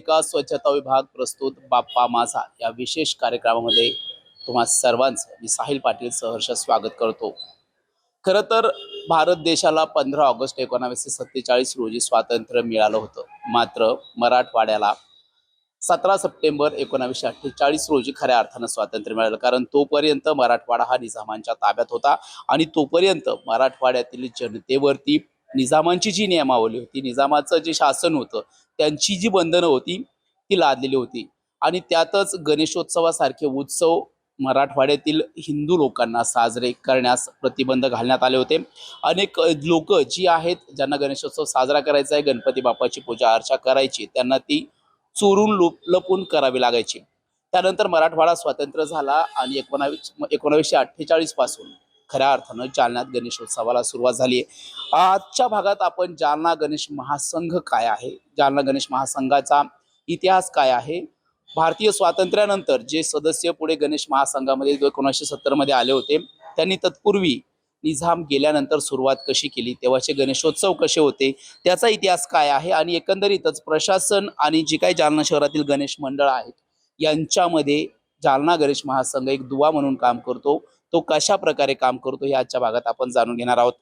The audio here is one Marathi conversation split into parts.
महानगरपालिका स्वच्छता विभाग प्रस्तुत बाप्पा माझा या विशेष कार्यक्रमामध्ये तुम्हा सर्वांचं मी साहिल पाटील सहर्ष स्वागत करतो. खरं तर भारत देशाला पंधरा ऑगस्ट एकोणावीसशे सत्तेचाळीस रोजी स्वातंत्र्य मिळालं होतं. मात्र मराठवाड्याला सतरा सप्टेंबर एकोणावीसशे अठ्ठेचाळीस रोजी खऱ्या अर्थानं स्वातंत्र्य मिळालं. कारण तोपर्यंत मराठवाडा हा निजामांच्या ताब्यात होता आणि तोपर्यंत मराठवाड्यातील जनतेवरती निजामांची जी नियमावली होती निजामाचं जे शासन होतं त्यांची जी बंधनं होती ती लादलेली होती. आणि त्यातच गणेशोत्सवासारखे उत्सव मराठवाड्यातील हिंदू लोकांना साजरे करण्यास प्रतिबंध घालण्यात आले होते. अनेक लोक जी आहेत ज्यांना गणेशोत्सव साजरा करायचा आहे गणपती बाप्पाची पूजा अर्चा करायची त्यांना ती चोरून लुप लपून करावी लागायची. त्यानंतर मराठवाडा स्वतंत्र झाला आणि एकोणावीस एकोणावीसशे अठ्ठेचाळीसपासून पासून खऱ्या अर्थानं जालन्यात गणेशोत्सवाला सुरुवात झाली आहे. आजच्या भागात आपण जालना गणेश महासंघ काय आहे? जालना गणेश महासंघाचा इतिहास काय आहे? भारतीय स्वातंत्र्यानंतर जे सदस्य पुढे गणेश महासंघामध्ये एकोणीसशे सत्तरमध्ये आले होते त्यांनी तत्पूर्वी निझाम गेल्यानंतर सुरुवात कशी केली? तेव्हाचे गणेशोत्सव कसे होते? त्याचा इतिहास काय आहे? आणि एकंदरीतच प्रशासन आणि जी काही जालना शहरातील गणेश मंडळ आहेत यांच्यामध्ये जालना गणेश महासंघ एक दुवा म्हणून काम करतो. तो कशा प्रकारे काम करतो हे आजच्या भागात आपण जाणून घेणार आहोत.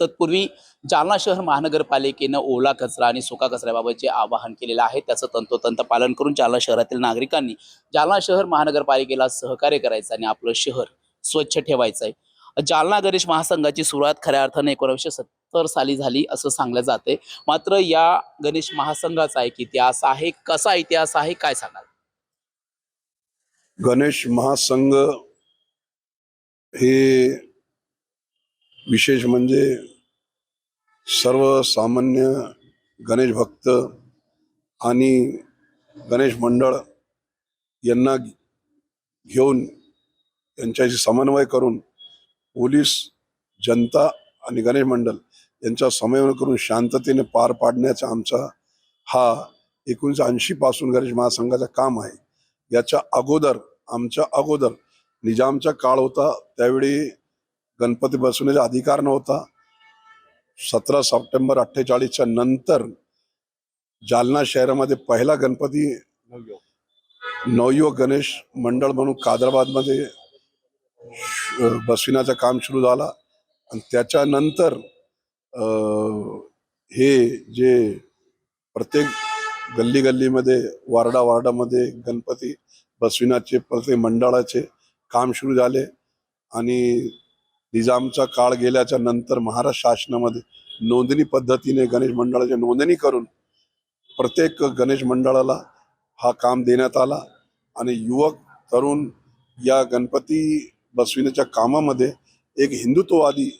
तत्पूर्वी जालना शहर महानगरपालिकेनं ओला कचरा आणि सुका कचऱ्याबाबत जे आवाहन केलेलं आहे. त्याचं तंतोतंत पालन करून जालना शहरातील नागरिकांनी जालना शहर महानगरपालिकेला सहकार्य करायचं आणि आपलं शहर स्वच्छ ठेवायचं आहे जालना गणेश महासंघाची सुरुवात खऱ्या अर्थाने एकोणीसशे सत्तर साली झाली असं सांगलं जाते मात्र या गणेश महासंघाचा एक इतिहास आहे. कसा इतिहास आहे? काय सांगाल? गणेश महासंघ हे विशेष म्हणजे सर्वसामान्य गणेश भक्त आणि गणेश मंडळ यांना घेऊन यांच्याशी समन्वय करून पोलीस जनता आणि गणेश मंडळ यांचा समन्वय करून शांततेने पार पाडण्याचा आमचा हा एकोणीसशे ऐंशी पासून गणेश महासंघाचं काम आहे. याच्या अगोदर आमच्या अगोदर निजामचा काळ होता त्यावेळी गणपती बसवण्याचा अधिकार नव्हता. सतरा सप्टेंबर अठ्ठेचाळीसच्या नंतर जालना शहरामध्ये पहिला गणपती नवयुवक गणेश मंडळ म्हणून कादराबादमध्ये बसविण्याचं काम सुरू झाला. आणि त्याच्यानंतर अं, हे जे प्रत्येक गल्ली गल्लीमध्ये वार्डा वार्डामध्ये गणपती बसविण्याचे प्रत्येक मंडळाचे काम सुरू झाले आणि निजामचा काळ गेल्याच्यानंतर महाराष्ट्र शासनामध्ये नोंदणी पद्धतीने गणेश मंडळाची नोंदणी करून प्रत्येक गणेश मंडळाला हा काम देण्यात आला आणि युवक तरुण या गणपती बसविण्याच्या कामामध्ये एक हिंदुत्ववादी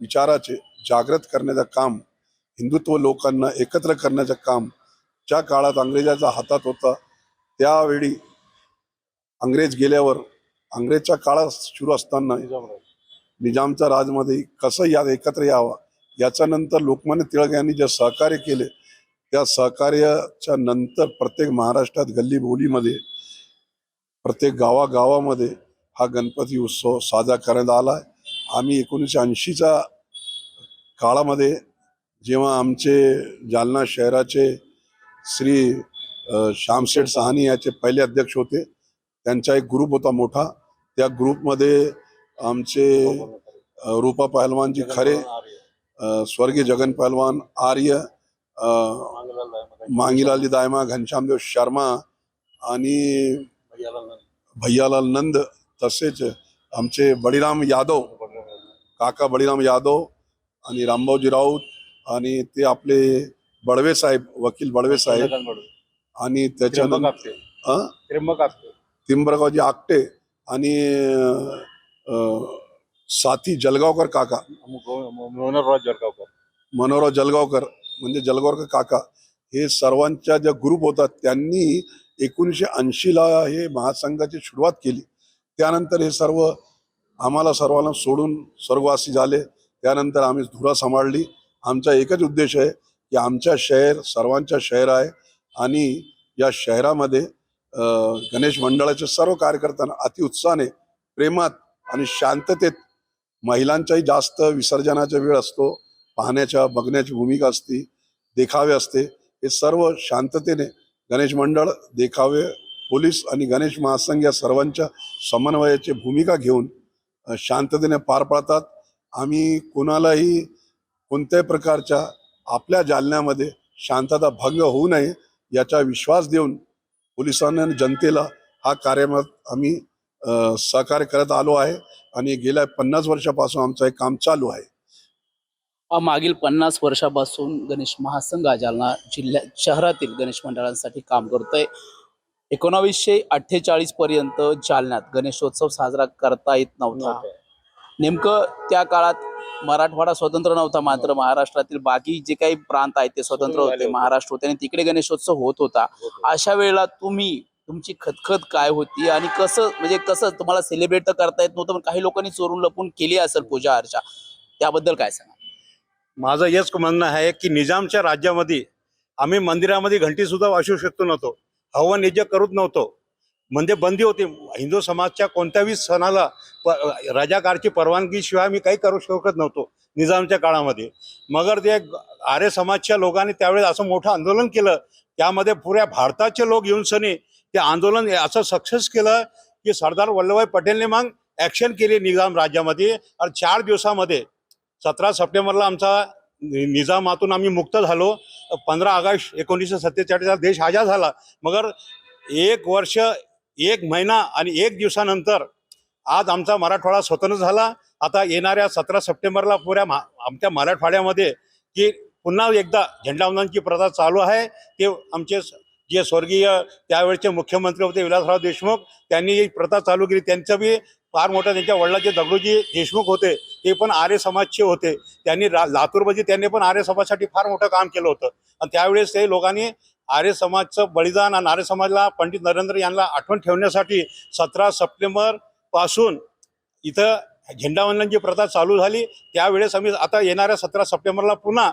विचाराचे जागृत करण्याचं काम हिंदुत्व लोकांना एकत्र करण्याचं काम ज्या काळात अंग्रेजाच्या हातात होता त्यावेळी अंग्रेज गेल्यावर अंग्रेजच्या काळात सुरू असताना निजामच्या राजमध्ये कसं या एकत्र यावं याच्या नंतर लोकमान्य टिळक यांनी जे सहकार्य केले त्या सहकार्याच्या नंतर प्रत्येक महाराष्ट्रात गल्ली बोलीमध्ये प्रत्येक गावागावामध्ये हा गणपती उत्सव साजरा करण्यात आला. आम्ही एकोणीसशे ऐंशीच्या काळामध्ये जेव्हा आमचे जालना शहराचे श्री श्यामशेठ सहानी याचे पहिले अध्यक्ष होते त्यांचा एक ग्रुप होता मोठा. त्या ग्रुपमध्ये आमचे रूपा पहलवानजी खरे अ, स्वर्गीय जगन पहलवान आर्य अ, मांगीलालजी दायमा घनश्यामदेव शर्मा आणि भैयालाल नंद. तसेच आमचे बळीराम यादव काका बळीराम यादव आणि रामभाऊजी राऊत आणि ते आपले बडवे साहेब वकील बडवे साहेब आणि त्याच्यानंतर? तिंबरगावजी आकटे आणि साथी जलगावकर काका. मनोहरराव जळगावकर मनोहरराव जलगावकर म्हणजे जलगावकर काका हे सर्वांच्या ज्या ग्रुप होता त्यांनी एकोणीसशे ऐंशीला हे महासंघाची सुरुवात केली. त्यानंतर हे सर्व आम्हाला सर्वांना सोडून स्वर्गवासी झाले. त्यानंतर आम्ही धुरा सांभाळली. आमचा एकच उद्देश आहे की आमच्या शहर सर्वांच्या शहर आहे आणि या शहरामध्ये गणेश मंडळाचे सर्व कार्यकर्त्यांना अतिउत्साहाने प्रेमात आणि शांततेत महिलांचाही जास्त विसर्जनाचा वेळ असतो पाहण्याच्या बघण्याची भूमिका असते देखावे असते. हे सर्व शांततेने गणेश मंडळ देखावे पोलीस आणि गणेश महासंघ या सर्वांच्या समन्वयाची भूमिका घेऊन शांततेने पार पाडतात. आम्ही कोणालाही कोणत्याही प्रकारच्या आपल्या जालन्यामध्ये शांतता भंग होऊ नये याचा विश्वास देऊन पोलिसांना आणि जनतेला हा कार्यक्रम आम्ही सहकार्य करत आलो आहे आणि गेल्या पन्नास वर्षापासून आमचं हे काम चालू आहे. मागील पन्नास वर्षापासून गणेश महासंघ जालना जिल्ह्या शहरातील गणेश मंडळांसाठी काम करतोय. एकोणावीसशे अठ्ठेचाळीस पर्यंत जालन्यात गणेशोत्सव साजरा करता येत नव्हता. नेमकं त्या काळात मराठवाडा स्वतंत्र नव्हता मात्र महाराष्ट्रातील बाकी जे काही प्रांत आहेत ते स्वतंत्र होते. महाराष्ट्र होते आणि तिकडे गणेशोत्सव होत होता. अशा वेळेला तुम्ही तुमची खतखत काय होती आणि कसं म्हणजे कसं तुम्हाला सेलिब्रेट तर करता येत नव्हतं पण काही लोकांनी चोरून लपून केली असेल पूजा अर्चा. त्याबद्दल काय सांगा माझं हेच म्हणणं आहे की निजामच्या राज्यामध्ये आम्ही मंदिरामध्ये घंटी सुद्धा वाजवू शकतो नव्हतो. हवन यज्ञ करत नव्हतो. म्हणजे बंदी होती. हिंदू समाजच्या कोणत्याही सणाला प राजाकारची परवानगीशिवाय मी काही करू शकत नव्हतो निजामच्या काळामध्ये. मगर ते आर्य समाजच्या लोकांनी त्यावेळेस असं मोठं आंदोलन केलं त्यामध्ये पुऱ्या भारताचे लोक येऊन सनी ते आंदोलन असं सक्सेस केलं की सरदार वल्लभभाई पटेलने मग ॲक्शन केली निजाम राज्यामध्ये. आणि चार दिवसामध्ये सतरा सप्टेंबरला आमचा नि- निजामातून आम्ही मुक्त झालो. पंधरा ऑगस्ट एकोणीसशे सत्तेचाळीसला देश आजाद झाला. मगर एक वर्ष एक महिना आणि एक दिवसानंतर आज आमचा मराठवाडा स्वतंत्र झाला. आता येणाऱ्या सतरा सप्टेंबरला पुऱ्या मा आमच्या मराठवाड्यामध्ये की पुन्हा एकदा झेंडावंदनची प्रथा चालू आहे. ते आमचे जे स्वर्गीय त्यावेळचे मुख्यमंत्री होते विलासराव देशमुख त्यांनी ही प्रथा चालू केली. त्यांचं बी फार मोठं त्यांच्या वडिलाचे दगडूजी देशमुख होते ते पण आर्य समाजचे होते. त्यांनी रा लातूरमध्ये त्यांनी पण आर्य समाजासाठी फार मोठं काम केलं होतं. आणि त्यावेळेस ते लोकांनी आर्य समाजचं बलिदान आणि आर्य समाजला पंडित नरेंद्र यांना आठवण ठेवण्यासाठी सतरा सप्टेंबरपासून इथं झेंडावंदनची प्रथा चालू झाली. त्यावेळेस आम्ही आता येणाऱ्या सतरा सप्टेंबरला पुन्हा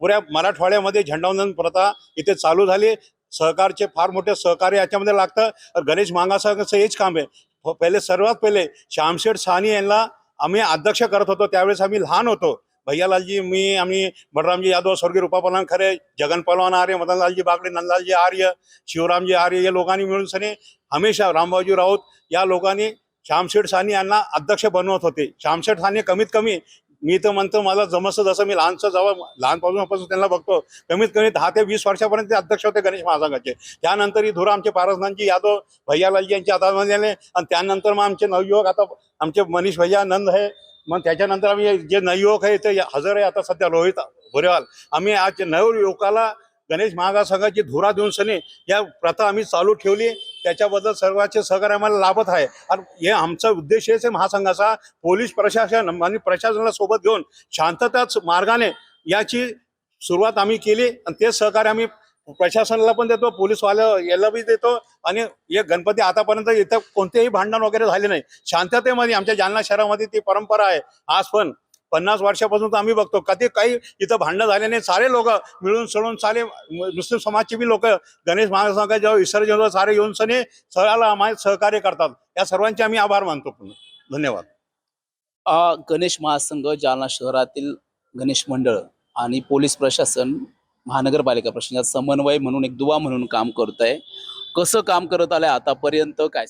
पुऱ्या मराठवाड्यामध्ये झेंडावंदन प्रथा इथे चालू झाली. सहकारचे फार मोठे सहकार्य याच्यामध्ये लागतं. गणेश महासंघाचं हेच काम आहे. पहिले सर्वात पहिले श्यामशेठ सहानी यांना आम्ही अध्यक्ष करत होतो. त्यावेळेस आम्ही लहान होतो. भैयालालजी मी आम्ही बलरामजी यादव स्वर्गीय रूपा पलवान खरे जगन पलवान आर्य मदनलालजी बागडे नंदलालजी आर्य शिवरामजी आर्य या लोकांनी मिळून सने हमेशा रामबाबूजी राऊत या लोकांनी श्यामशेठ साहनी यांना अध्यक्ष बनवत होते. श्यामशेठ साने कमीत कमी मी तर म्हणतो मला जमसं जसं मी लहानचं जेव्हा लहानपासून त्यांना बघतो कमीत कमी दहा ते वीस वर्षापर्यंत ते अध्यक्ष होते गणेश महासंघाचे. त्यानंतर ही धुरा आमचे पारसनाथजी यादव भैयालालजी यांच्या हातात आले आणि त्यानंतर मग आमचे नवयुवक आता आमचे मनीष भैया नंद आहे मग त्याच्यानंतर आम्ही जे नवयुवक आहे ते हजर आहे. आता सध्या रोहित भोरेवाल. आम्ही आज नवयुवकाला गणेश महागासंघाची धुरा देऊन सनी या प्रथा आम्ही चालू ठेवली. त्याच्याबद्दल सर्वांचे सहकार्य आम्हाला लाभत आहे. आणि हे आमचा उद्देश आहे महासंघाचा पोलीस प्रशासन आणि प्रशासनाला सोबत घेऊन शांतताच मार्गाने याची सुरुवात आम्ही केली. आणि ते सहकार्य आम्ही प्रशासनाला पण देतो पोलीसवाल्या याला बी देतो आणि हे गणपती आतापर्यंत इथं कोणतेही भांडण वगैरे झाले नाही. शांततेमध्ये आमच्या जालना शहरामध्ये ती परंपरा आहे. आज पण पन्नास वर्षापासून तर आम्ही बघतो. कधी काही इथं भांडणं झाले नाही. सारे लोक मिळून सळून सारे मुस्लिम समाजचे बी लोक गणेश महासंघाच्या जेव्हा विसर्जन होतं सारे येऊन सने सगळ्याला आम्हाला सहकार्य करतात. या सर्वांचे आम्ही आभार मानतो पुन्हा. धन्यवाद. गणेश महासंघ जालना शहरातील गणेश मंडळ आणि पोलीस प्रशासन महानगरपालिका प्रशासनाचा समन्वय म्हणून एक दुवा म्हणून काम करत आहे कसं काम करत आलंय आतापर्यंत? काय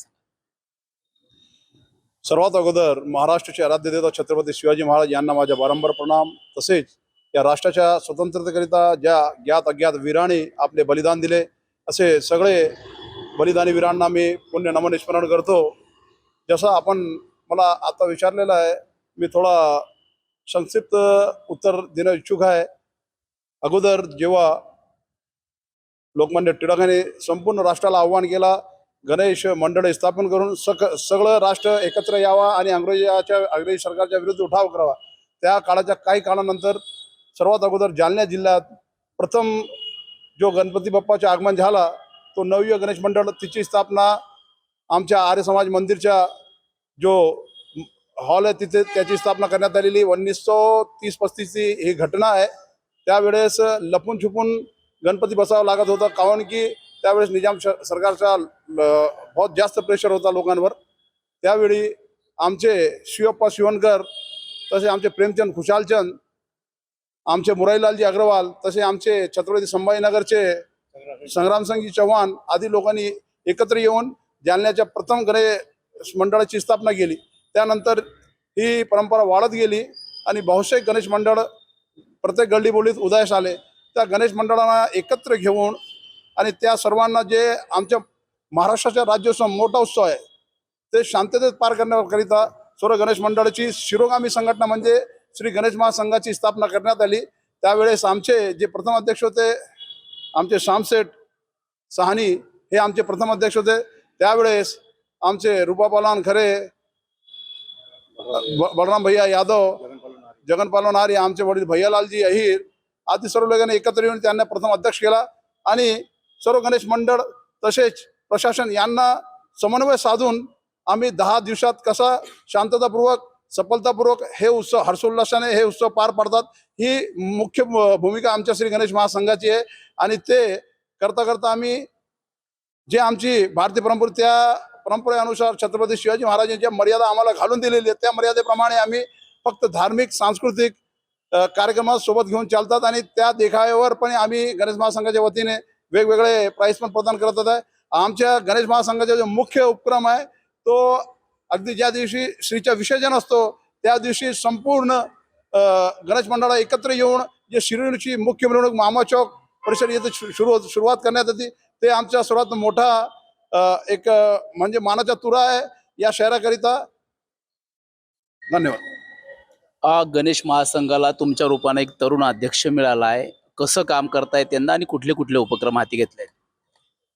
सर्वात अगोदर महाराष्ट्राचे आराध्य देवता छत्रपती शिवाजी महाराज यांना माझ्या वारंवार प्रणाम. तसेच या राष्ट्राच्या स्वतंत्रतेकरिता ज्या ज्ञात अज्ञात वीराने आपले बलिदान दिले असे सगळे बलिदानी वीरांना मी पुण्य नमन स्मरण करतो. जसं आपण मला आता विचारलेलं आहे मी थोडा संक्षिप्त उत्तर देणं इच्छुक आहे. अगोदर जेव्हा लोकमान्य टिळकांनी संपूर्ण राष्ट्राला आव्हान केला गणेश मंडळ स्थापन करून सक सगळं राष्ट्र एकत्र यावा आणि अंग्रेजाच्या अंग्रेजी सरकारच्या विरुद्ध उठाव करावा. त्या काळाच्या काही काळानंतर सर्वात अगोदर जालना जिल्ह्यात प्रथम जो गणपती बाप्पाचे आगमन झाला तो नवयुग गणेश मंडळ तिची स्थापना आमच्या आर्य समाज मंदिरच्या जो हॉल आहे तिथे त्याची स्थापना करण्यात आलेली. उन्नीस सौ तीस पस्तीसची ही घटना आहे. त्यावेळेस लपून छुपून गणपती बसावं लागत होतं कारण की त्यावेळेस निजाम श सरकारचा बहुत जास्त प्रेशर होता लोकांवर. त्यावेळी आमचे शिवप्पा शिवणकर तसे आमचे प्रेमचंद खुशालचंद आमचे मुराईलालजी अग्रवाल तसे आमचे छत्रपती संभाजीनगरचे संग्रामसिंगजी चव्हाण आदी लोकांनी एकत्र येऊन जालन्याच्या प्रथम गणेश मंडळाची स्थापना केली. त्यानंतर ही परंपरा वाढत गेली आणि बहुशेक गणेश मंडळ प्रत्येक गल्लीबोलीत उदयास आले. त्या गणेश मंडळांना एकत्र घेऊन आणि त्या सर्वांना जे आमच्या महाराष्ट्राच्या राज्योत्सव मोठा उत्सव आहे ते शांततेत पार करण्याकरिता सर्व गणेश मंडळाची शिरोगामी संघटना म्हणजे श्री गणेश महासंघाची स्थापना करण्यात आली. त्यावेळेस आमचे जे प्रथम अध्यक्ष होते आमचे श्यामसेठ सहानी हे आमचे प्रथम अध्यक्ष होते. त्यावेळेस आमचे रूपापालान खरे बलराम भैया यादव जगन पालवन आर्य आमचे वडील भैयालालजी अहिर आदी सर्व लोकांनी एकत्र येऊन त्यांना प्रथम अध्यक्ष केला. आणि सर्व गणेश मंडळ तसेच प्रशासन यांना समन्वय साधून आम्ही दहा दिवसात कसा शांततापूर्वक सफलतापूर्वक हे उत्सव हर्षोल्लासाने हे उत्सव पार पाडतात ही मुख्य भूमिका आमच्या श्री गणेश महासंघाची आहे. आणि ते करता करता आम्ही जे आमची भारतीय परंपरा त्या परंपरेनुसार छत्रपती शिवाजी महाराजांच्या मर्यादा आम्हाला घालून दिलेली आहे त्या मर्यादेप्रमाणे आम्ही फक्त धार्मिक सांस्कृतिक अ, कार्यक्रमात सोबत घेऊन चालतात आणि त्या देखाव्यावर पण आम्ही गणेश महासंघाच्या वतीने वेगवेगळे प्राईस पण प्रदान करत आहे आमच्या गणेश महासंघाचा जो मुख्य उपक्रम आहे तो अगदी ज्या दिवशी श्रीचा विसर्जन असतो त्या दिवशी संपूर्ण गणेश मंडळा एकत्र येऊन जे शिरूरची मुख्य मिरवणूक मामा चौक परिसर येथे शु- सुरू सुरुवात करण्यात येते ते आमच्या सर्वात मोठा एक म्हणजे मानाचा तुरा आहे या शहराकरिता. धन्यवाद. गणेश महासंघाला तुमच्या रूपाने एक तरुण अध्यक्ष मिळाला आहे कसं काम करताय त्यांना आणि कुठले कुठले उपक्रम हाती घेतले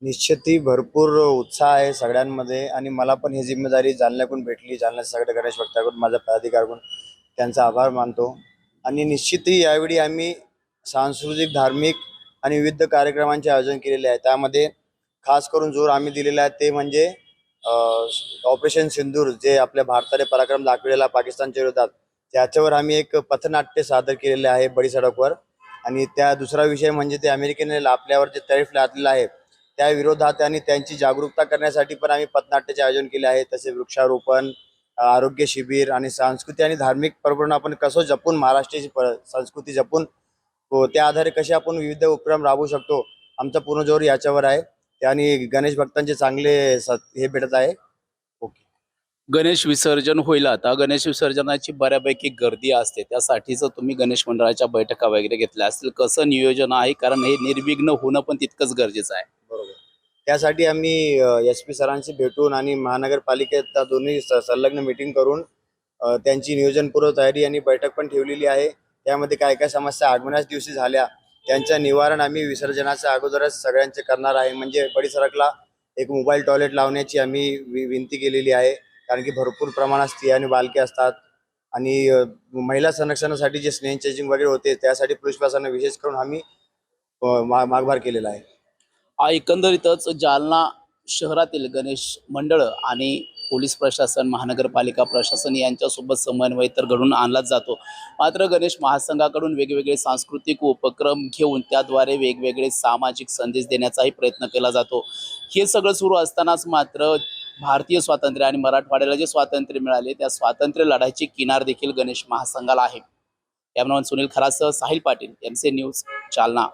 निश्चितही भरपूर उत्साह आहे सगळ्यांमध्ये आणि मला पण ही जिम्मेदारी जालन्याकडून भेटली. जालन्याच्या सगळ्या गणेश भक्ताकडून माझा पदाधिकाऱ्याकडून त्यांचा आभार मानतो. आणि निश्चितही यावेळी आम्ही सांस्कृतिक धार्मिक आणि विविध कार्यक्रमांचे आयोजन केलेले आहे. त्यामध्ये खास करून जोर आम्ही दिलेला आहे ते म्हणजे ऑपरेशन सिंदूर जे आपल्या भारताने पराक्रम दाखविलेला पाकिस्तानच्या विरोधात. त्याच्यावर आम्ही एक पथनाट्य सादर केलेले आहे बडी सडकवर. आणि त्या दुसरा विषय म्हणजे ते अमेरिकेने आपल्यावर जे तरीफ लादलेलं आहे त्या विरोधात आणि त्यांची जागरूकता करण्यासाठी पण आम्ही पथनाट्याचे आयोजन केले आहे. तसे वृक्षारोपण आरोग्य शिबिर आणि संस्कृती आणि धार्मिक परंपरा आपण कसं जपून महाराष्ट्राची संस्कृती जपून हो, त्या आधारे कसे आपण विविध उपक्रम राबवू शकतो आमचा पूर्ण जोर याच्यावर आहे. आणि गणेश भक्तांचे चांगले स- हे भेटत आहे. गणेश विसर्जन होईल आता. गणेश विसर्जनाची बऱ्यापैकी गर्दी असते. त्यासाठीच तुम्ही गणेश मंडळाच्या बैठका वगैरे घेतल्या असतील. कसं नियोजन आहे? कारण हे निर्विघ्न होणं पण तितकंच गरजेचं आहे. बरोबर. त्यासाठी आम्ही एस पी सरांशी भेटून आणि महानगरपालिकेत दोन्ही संलग्न मिटिंग करून त्यांची नियोजनपूर्व तयारी आणि बैठक पण ठेवलेली आहे. त्यामध्ये काय काय समस्या आगमनाच दिवशी झाल्या त्यांचं निवारण आम्ही विसर्जनाच्या अगोदरच सगळ्यांचे करणार आहे. म्हणजे बडी एक मोबाईल टॉयलेट लावण्याची आम्ही विनंती केलेली आहे. कारण की भरपूर प्रमाणात स्त्रिया आणि बालके असतात. आणि महिला संरक्षणासाठी जे स्नेह चेजिंग वगैरे होते त्यासाठी पोलीस प्रशासनाने विशेष करून आम्ही मा- मागभार केलेला आहे. हा एकंदरीतच जालना शहरातील गणेश मंडळ आणि पोलीस प्रशासन महानगरपालिका प्रशासन यांच्यासोबत समन्वय तर घडून आणलाच जातो. मात्र गणेश महासंघाकडून वेगवेगळे सांस्कृतिक उपक्रम घेऊन त्याद्वारे वेगवेगळे सामाजिक संदेश देण्याचाही प्रयत्न केला जातो. हे सगळं सुरू असतानाच मात्र भारतीय स्वातंत्र्य आणि मराठवाड्याला जे स्वातंत्र्य मिळाले त्या स्वातंत्र्य लढाईची किनार देखील गणेश महासंघाला आहे. कॅमेरामॅन सुनील खरासह साहिल पाटील एम न्यूज चालना.